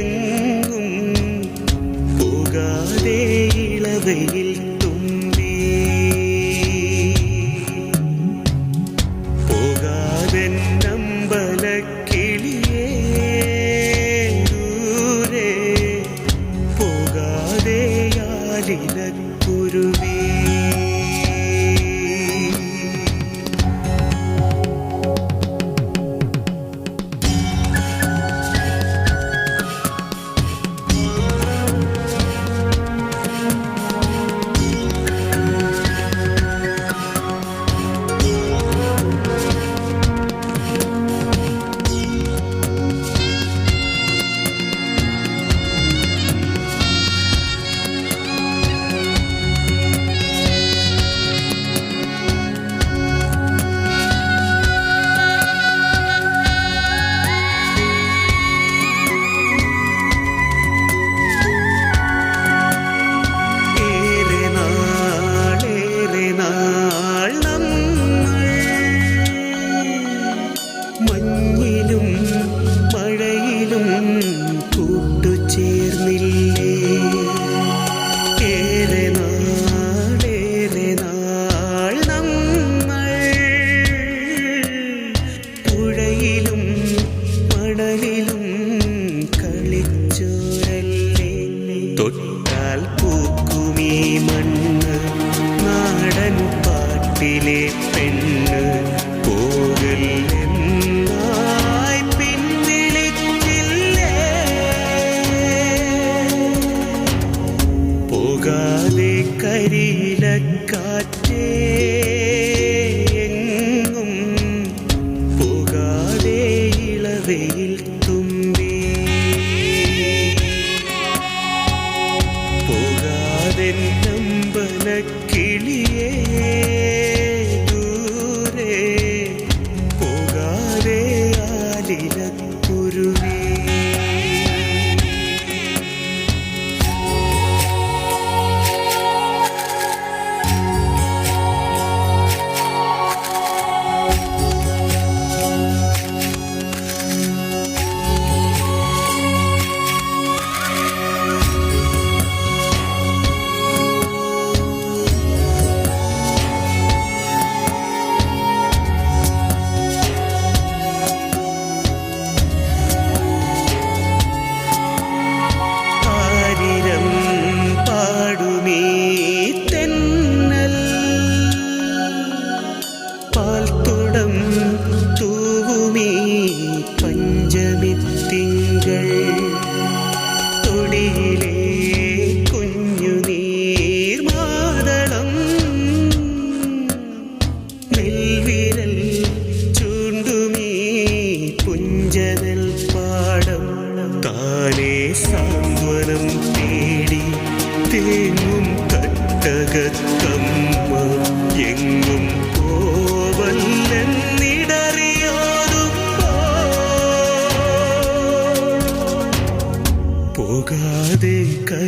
എങ്ങും പോകാതെ ഇളവയിൽ அம்பல கிளியே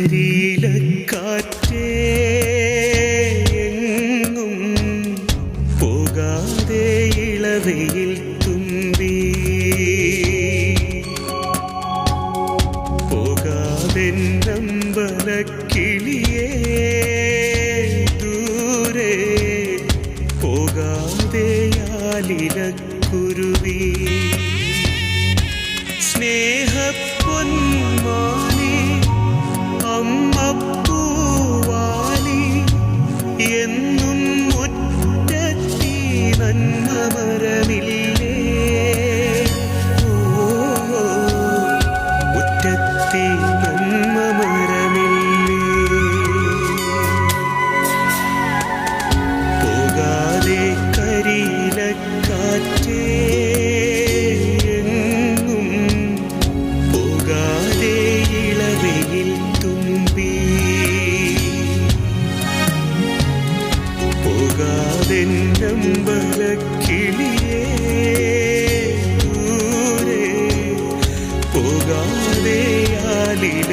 കരിയിലക്കാറ്റേ എങ്ങും പോകാതെ ഇളവയിൽ തുമ്പി. പോകാതെ നമ്പലക്കിളിയെ ദൂരെ പോകാതെ ആലിലക്കുരുവീ. ജന്മമരമില്ല ദൂരെ പോകാതെ ആലില